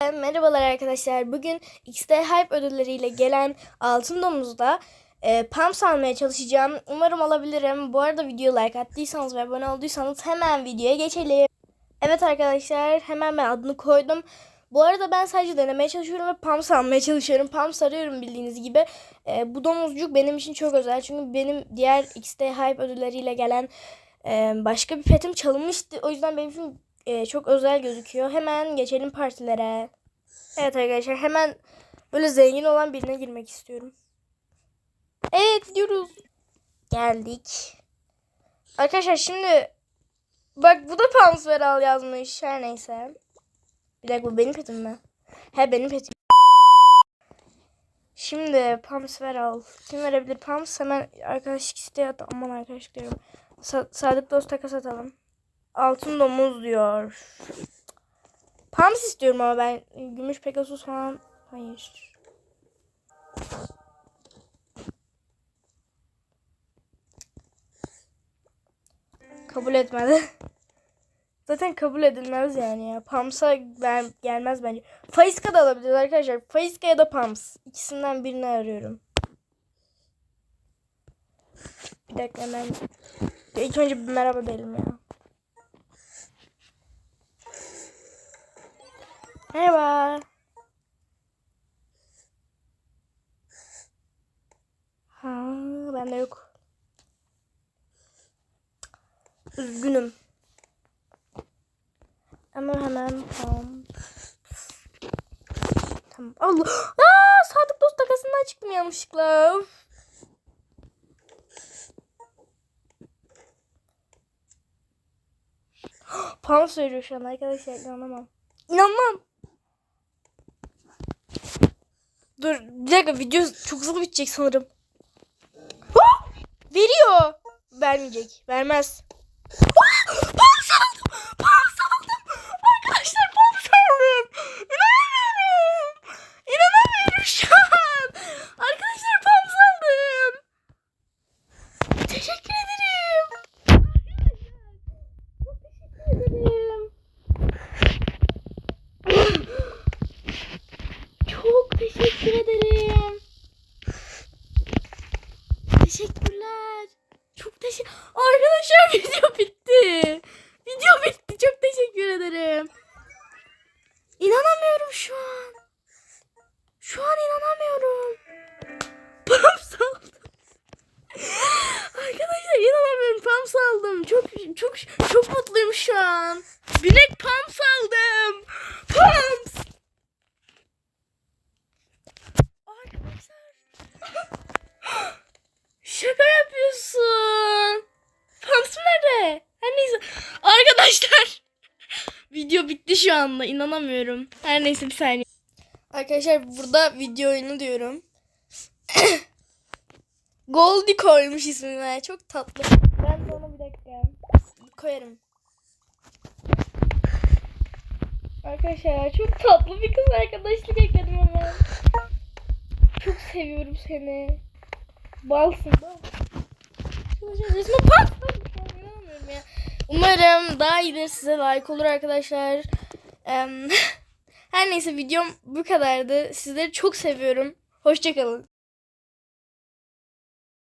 Merhabalar arkadaşlar. Bugün XD Hype ödülleriyle gelen Altın Domuz'da e, Pumps almaya çalışacağım. Umarım alabilirim. Bu arada videoya like attıysanız ve abone olduysanız hemen videoya geçelim. Evet arkadaşlar hemen ben adını koydum. Bu arada ben sadece denemeye çalışıyorum ve Pumps almaya çalışıyorum. Pumps arıyorum bildiğiniz gibi. E, bu domuzcuk benim için çok özel. Çünkü benim diğer XD Hype ödülleriyle gelen e, başka bir petim çalınmıştı. O yüzden benim için e, çok özel gözüküyor. Hemen geçelim partilere. Evet arkadaşlar hemen böyle zengin olan birine girmek istiyorum. Evet gidiyoruz. Geldik. Arkadaşlar şimdi bak bu da Pansveral yazmış. Her neyse. Bir dakika bu benim petim mi? He benim petim. Şimdi Pansveral. Kim verebilir Pams? Hemen arkadaşlık isteği at. Aman arkadaşlık diyorum. Sa- Sadık dost takas atalım. Altın domuz diyor. Pams istiyorum ama ben gümüş pegasus falan hayır. Kabul etmedi. Zaten kabul edilmez yani ya. Pams'a ben gelmez bence. Faiska da alabiliriz arkadaşlar. Faiska ya da Pams. İkisinden birini arıyorum. Bir dakika ben ilk önce bir merhaba diyelim ya. Merhaba. Ha, bende yok. Üzgünüm. Ama hemen tamam. Tamam. Allah. Aa, Sadık Dost takasından çıktım yanlışlıkla. Pam söylüyor şu an arkadaşlar inanamam. İnanmam. Dur bir dakika video çok hızlı bitecek sanırım. Veriyor. Vermeyecek. Vermez. Ah! Pams aldım. Pams aldım. Arkadaşlar pams aldım. İnanamıyorum. İnanamıyorum şu an. Arkadaşlar pams aldım. Teşekkür ederim. Çok teşekkür ederim. Çok teşekkür ederim. Teşekkürler. Çok teşekkür... Arkadaşlar video bitti. Video bitti. Çok teşekkür ederim. İnanamıyorum şu an. Şu an inanamıyorum. Pumps aldım. Arkadaşlar inanamıyorum. Pumps aldım. Çok çok çok mutluyum şu an. Binek pumps aldım. Pumps. Arkadaşlar. Şaka yapıyorsun. Pumps nerede? Her neyse. Arkadaşlar. Video bitti şu anda. inanamıyorum. Her neyse bir saniye. Arkadaşlar burada video oyunu diyorum. Goldie koymuş ismine. Çok tatlı. Ben de onu bir dakika koyarım. Arkadaşlar çok tatlı bir kız arkadaşlık ekledim hemen. Çok seviyorum seni. Balsın bal. Resmen pat. İnanamıyorum ya. Umarım daha iyi de size like olur arkadaşlar. Her neyse videom bu kadardı. Sizleri çok seviyorum. Hoşçakalın.